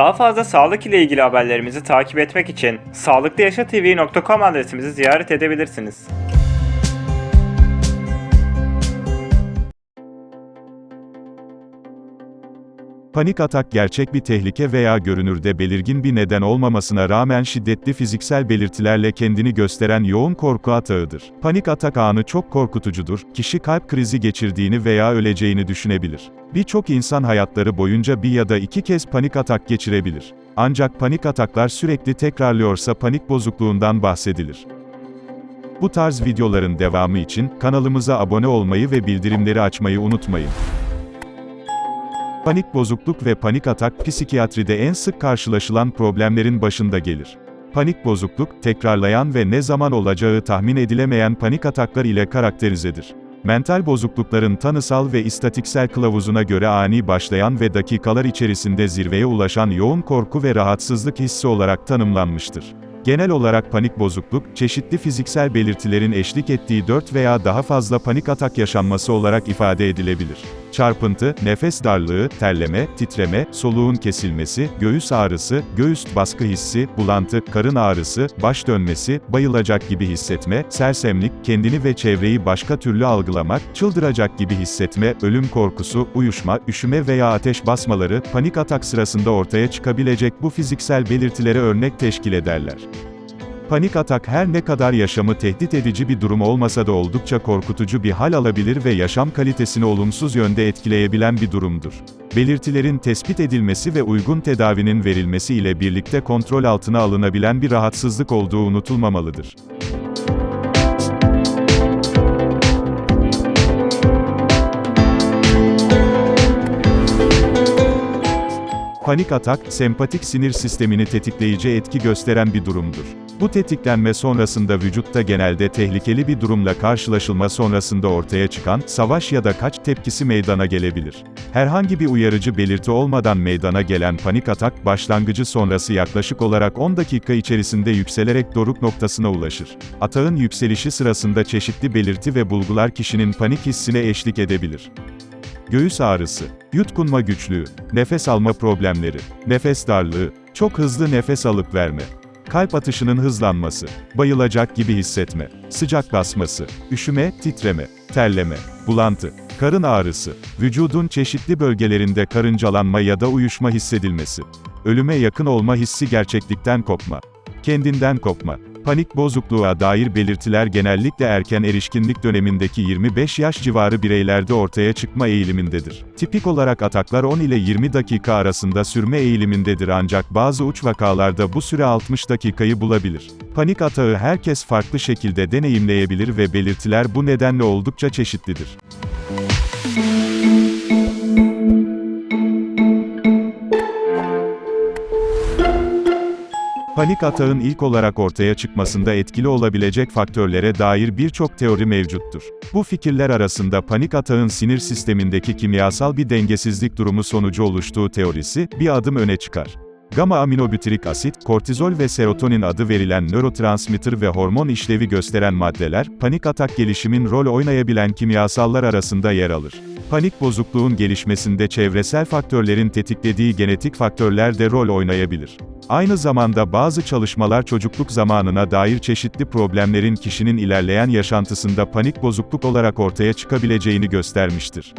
Daha fazla sağlık ile ilgili haberlerimizi takip etmek için sağlıklıyaşatv.com adresimizi ziyaret edebilirsiniz. Panik atak gerçek bir tehlike veya görünürde belirgin bir neden olmamasına rağmen şiddetli fiziksel belirtilerle kendini gösteren yoğun korku atağıdır. Panik atak anı çok korkutucudur, kişi kalp krizi geçirdiğini veya öleceğini düşünebilir. Birçok insan hayatları boyunca bir ya da iki kez panik atak geçirebilir. Ancak panik ataklar sürekli tekrarlıyorsa panik bozukluğundan bahsedilir. Bu tarz videoların devamı için kanalımıza abone olmayı ve bildirimleri açmayı unutmayın. Panik bozukluk ve panik atak psikiyatride en sık karşılaşılan problemlerin başında gelir. Panik bozukluk, tekrarlayan ve ne zaman olacağı tahmin edilemeyen panik ataklar ile karakterizedir. Mental bozuklukların tanısal ve istatiksel kılavuzuna göre ani başlayan ve dakikalar içerisinde zirveye ulaşan yoğun korku ve rahatsızlık hissi olarak tanımlanmıştır. Genel olarak panik bozukluk, çeşitli fiziksel belirtilerin eşlik ettiği 4 veya daha fazla panik atak yaşanması olarak ifade edilebilir. Çarpıntı, nefes darlığı, terleme, titreme, soluğun kesilmesi, göğüs ağrısı, göğüs baskı hissi, bulantı, karın ağrısı, baş dönmesi, bayılacak gibi hissetme, sersemlik, kendini ve çevreyi başka türlü algılamak, çıldıracak gibi hissetme, ölüm korkusu, uyuşma, üşüme veya ateş basmaları, panik atak sırasında ortaya çıkabilecek bu fiziksel belirtilere örnek teşkil ederler. Panik atak her ne kadar yaşamı tehdit edici bir durum olmasa da oldukça korkutucu bir hal alabilir ve yaşam kalitesini olumsuz yönde etkileyebilen bir durumdur. Belirtilerin tespit edilmesi ve uygun tedavinin verilmesi ile birlikte kontrol altına alınabilen bir rahatsızlık olduğu unutulmamalıdır. Panik atak, sempatik sinir sistemini tetikleyici etki gösteren bir durumdur. Bu tetiklenme sonrasında vücutta genelde tehlikeli bir durumla karşılaşılma sonrasında ortaya çıkan, savaş ya da kaç tepkisi meydana gelebilir. Herhangi bir uyarıcı belirti olmadan meydana gelen panik atak, başlangıcı sonrası yaklaşık olarak 10 dakika içerisinde yükselerek doruk noktasına ulaşır. Atağın yükselişi sırasında çeşitli belirti ve bulgular kişinin panik hissine eşlik edebilir. Göğüs ağrısı, yutkunma güçlüğü, nefes alma problemleri, nefes darlığı, çok hızlı nefes alıp verme, kalp atışının hızlanması, bayılacak gibi hissetme, sıcak basması, üşüme, titreme, terleme, bulantı, karın ağrısı, vücudun çeşitli bölgelerinde karıncalanma ya da uyuşma hissedilmesi, ölüme yakın olma hissi gerçeklikten kopma, kendinden kopma, Panik bozukluğa dair belirtiler genellikle erken erişkinlik dönemindeki 25 yaş civarı bireylerde ortaya çıkma eğilimindedir. Tipik olarak ataklar 10 ile 20 dakika arasında sürme eğilimindedir ancak bazı uç vakalarda bu süre 60 dakikayı bulabilir. Panik atağı herkes farklı şekilde deneyimleyebilir ve belirtiler bu nedenle oldukça çeşitlidir. Panik atağın ilk olarak ortaya çıkmasında etkili olabilecek faktörlere dair birçok teori mevcuttur. Bu fikirler arasında panik atağın sinir sistemindeki kimyasal bir dengesizlik durumu sonucu oluştuğu teorisi, bir adım öne çıkar. Gamma aminobutyrik asit, kortizol ve serotonin adı verilen nörotransmitter ve hormon işlevi gösteren maddeler, panik atak gelişimin rol oynayabilen kimyasallar arasında yer alır. Panik bozukluğun gelişmesinde çevresel faktörlerin tetiklediği genetik faktörler de rol oynayabilir. Aynı zamanda bazı çalışmalar çocukluk zamanına dair çeşitli problemlerin kişinin ilerleyen yaşantısında panik bozukluk olarak ortaya çıkabileceğini göstermiştir.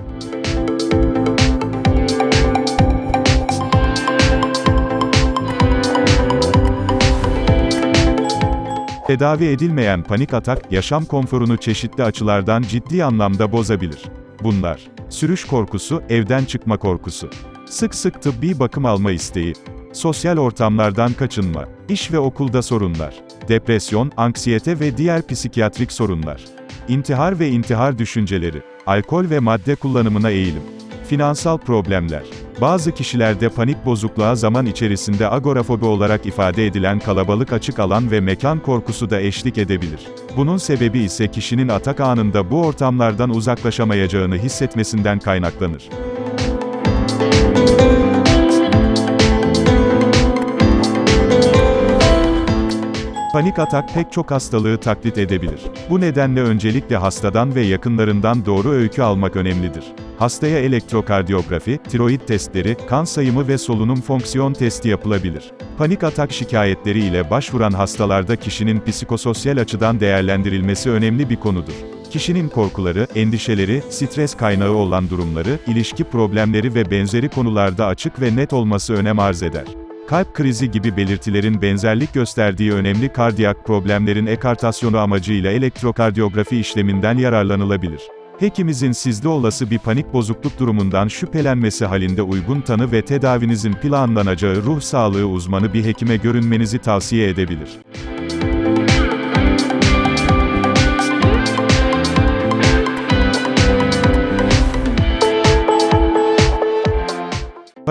Tedavi edilmeyen panik atak, yaşam konforunu çeşitli açılardan ciddi anlamda bozabilir. Bunlar, sürüş korkusu, evden çıkma korkusu, sık sık tıbbi bakım alma isteği, sosyal ortamlardan kaçınma, iş ve okulda sorunlar, depresyon, anksiyete ve diğer psikiyatrik sorunlar, intihar ve intihar düşünceleri, alkol ve madde kullanımına eğilim, finansal problemler, bazı kişilerde panik bozukluğa zaman içerisinde agorafobi olarak ifade edilen kalabalık açık alan ve mekan korkusu da eşlik edebilir. Bunun sebebi ise kişinin atak anında bu ortamlardan uzaklaşamayacağını hissetmesinden kaynaklanır. Panik atak pek çok hastalığı taklit edebilir. Bu nedenle öncelikle hastadan ve yakınlarından doğru öykü almak önemlidir. Hastaya elektrokardiyografi, tiroid testleri, kan sayımı ve solunum fonksiyon testi yapılabilir. Panik atak şikayetleri ile başvuran hastalarda kişinin psikososyal açıdan değerlendirilmesi önemli bir konudur. Kişinin korkuları, endişeleri, stres kaynağı olan durumları, ilişki problemleri ve benzeri konularda açık ve net olması önem arz eder. Kalp krizi gibi belirtilerin benzerlik gösterdiği önemli kardiyak problemlerin ekartasyonu amacıyla elektrokardiyografi işleminden yararlanılabilir. Hekimizin sizde olası bir panik bozukluk durumundan şüphelenmesi halinde uygun tanı ve tedavinizin planlanacağı ruh sağlığı uzmanı bir hekime görünmenizi tavsiye edebilir.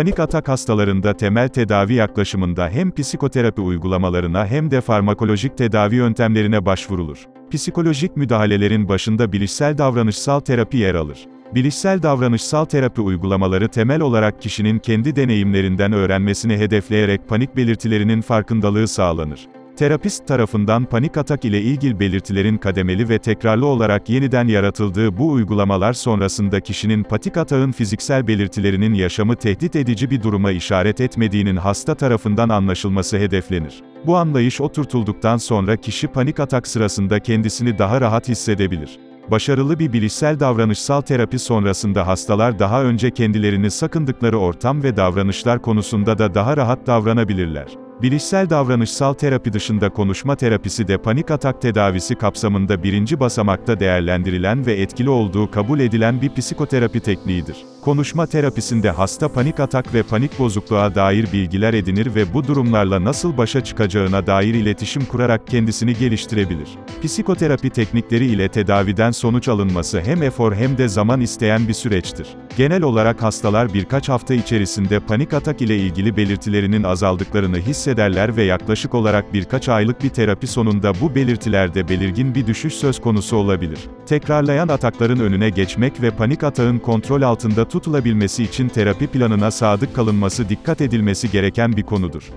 Panik atak hastalarında temel tedavi yaklaşımında hem psikoterapi uygulamalarına hem de farmakolojik tedavi yöntemlerine başvurulur. Psikolojik müdahalelerin başında bilişsel davranışsal terapi yer alır. Bilişsel davranışsal terapi uygulamaları temel olarak kişinin kendi deneyimlerinden öğrenmesini hedefleyerek panik belirtilerinin farkındalığı sağlanır. Terapist tarafından panik atak ile ilgili belirtilerin kademeli ve tekrarlı olarak yeniden yaratıldığı bu uygulamalar sonrasında kişinin panik atağın fiziksel belirtilerinin yaşamı tehdit edici bir duruma işaret etmediğinin hasta tarafından anlaşılması hedeflenir. Bu anlayış oturtulduktan sonra kişi panik atak sırasında kendisini daha rahat hissedebilir. Başarılı bir bilişsel davranışsal terapi sonrasında hastalar daha önce kendilerini sakındıkları ortam ve davranışlar konusunda da daha rahat davranabilirler. Bilişsel davranışsal terapi dışında konuşma terapisi de panik atak tedavisi kapsamında birinci basamakta değerlendirilen ve etkili olduğu kabul edilen bir psikoterapi tekniğidir. Konuşma terapisinde hasta panik atak ve panik bozukluğa dair bilgiler edinir ve bu durumlarla nasıl başa çıkacağına dair iletişim kurarak kendisini geliştirebilir. Psikoterapi teknikleri ile tedaviden sonuç alınması hem efor hem de zaman isteyen bir süreçtir. Genel olarak hastalar birkaç hafta içerisinde panik atak ile ilgili belirtilerinin azaldıklarını hissederler ve yaklaşık olarak birkaç aylık bir terapi sonunda bu belirtilerde belirgin bir düşüş söz konusu olabilir. Tekrarlayan atakların önüne geçmek ve panik atağın kontrol altında tutulabilmesi için terapi planına sadık kalınması dikkat edilmesi gereken bir konudur.